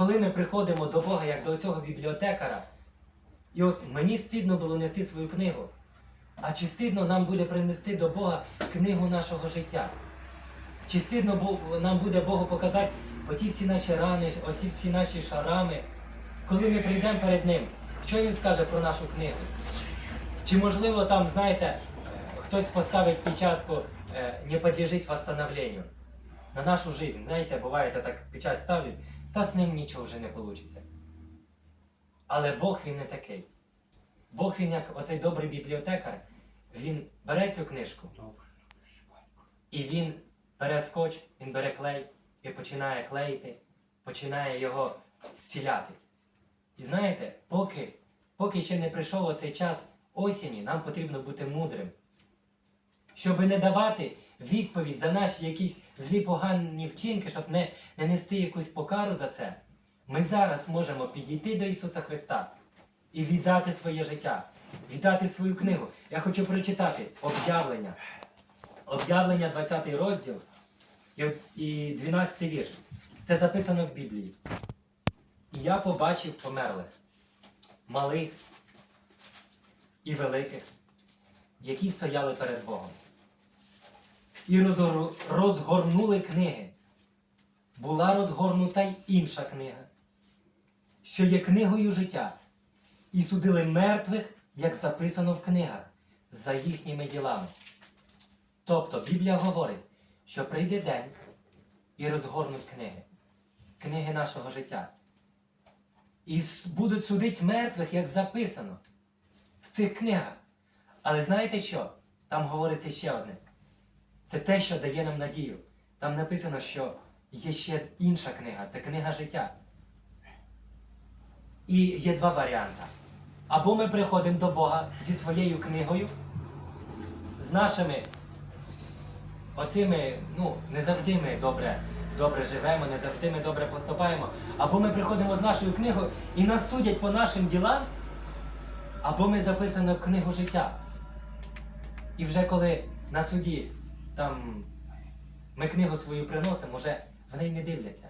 коли ми приходимо до Бога, як до цього бібліотекара, і от мені стидно було нести свою книгу. А чи стидно нам буде принести до Бога книгу нашого життя? Чи стидно нам буде Богу показати оті всі наші рани, оті всі наші шарами, коли ми прийдемо перед Ним? Що Він скаже про нашу книгу? Чи можливо там, знаєте, хтось поставить печатку е, «Не подлежить восстановлению» на нашу жизнь? Знаєте, буває, так печать ставлять, та з ним нічого вже не вийде. Але Бог він не такий. Бог він як оцей добрий бібліотекар, він бере цю книжку і він бере скотч, він бере клей і починає клеїти, починає його зціляти. І знаєте, поки, поки ще не прийшов оцей час осені, нам потрібно бути мудрим. Щоб не давати відповідь за наші якісь злі погані вчинки, щоб не, не нести якусь покару за це, ми зараз можемо підійти до Ісуса Христа і віддати своє життя, віддати свою книгу. Я хочу прочитати об'явлення. Об'явлення 20 розділ і, і 12 вірш. Це записано в Біблії. І я побачив померлих, малих і великих, які стояли перед Богом. І розгорнули книги. Була розгорнута й інша книга, що є книгою життя, і судили мертвих, як записано в книгах, за їхніми ділами. Тобто Біблія говорить, що прийде день і розгорнуть книги, книги нашого життя. І будуть судити мертвих, як записано в цих книгах. Але знаєте що? Там говориться ще одне. Це те, що дає нам надію. Там написано, що є ще інша книга це книга життя. І є два варіанти. Або ми приходимо до Бога зі своєю книгою, з нашими оцими, ну, не завжди ми добре, добре живемо, не завжди ми добре поступаємо. Або ми приходимо з нашою книгою і нас судять по нашим ділам, або ми записано книгу життя. І вже коли на суді там ми книгу свою приносимо, вже в неї не дивляться.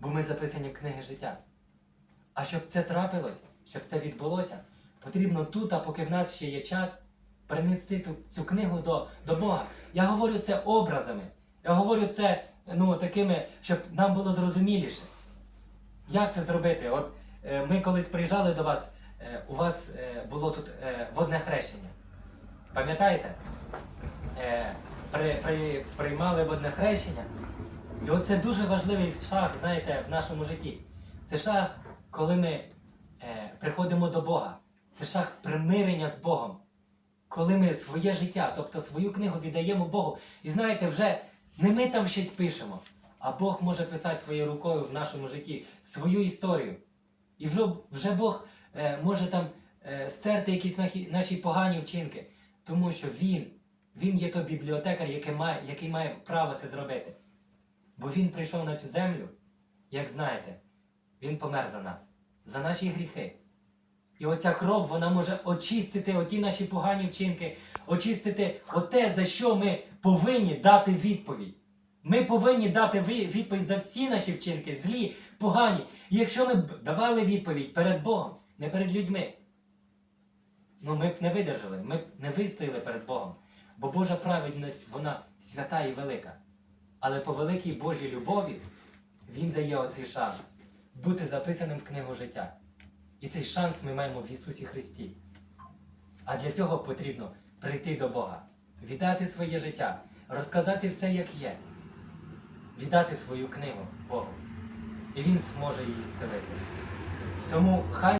Бо ми записані в книги життя. А щоб це трапилось, щоб це відбулося, потрібно тут, а поки в нас ще є час, принести ту, цю книгу до, до Бога. Я говорю це образами. Я говорю це ну, такими, щоб нам було зрозуміліше. Як це зробити? От е, ми колись приїжджали до вас, е, у вас е, було тут е, водне хрещення. Пам'ятаєте? Е, при, при, приймали водне хрещення. І оце дуже важливий шаг, знаєте, в нашому житті. Це шаг, коли ми е, приходимо до Бога. Це шаг примирення з Богом. Коли ми своє життя, тобто свою книгу віддаємо Богу. І знаєте, вже не ми там щось пишемо, а Бог може писати своєю рукою в нашому житті свою історію. І вже, вже Бог е, може там е, стерти якісь наші, наші погані вчинки, тому що Він, Він є той бібліотекар, який має, який має право це зробити. Бо Він прийшов на цю землю, як знаєте, Він помер за нас, за наші гріхи. І оця кров вона може очистити оті наші погані вчинки, очистити оте, за що ми повинні дати відповідь. Ми повинні дати відповідь за всі наші вчинки, злі, погані. І якщо ми давали відповідь перед Богом, не перед людьми, ну ми б не видержали, ми б не вистояли перед Богом. Бо Божа праведність, вона свята і велика. Але по великій Божій любові Він дає оцей шанс бути записаним в книгу життя. І цей шанс ми маємо в Ісусі Христі. А для цього потрібно прийти до Бога, віддати своє життя, розказати все, як є, віддати свою книгу Богу. І Він зможе її зцілити. Тому хай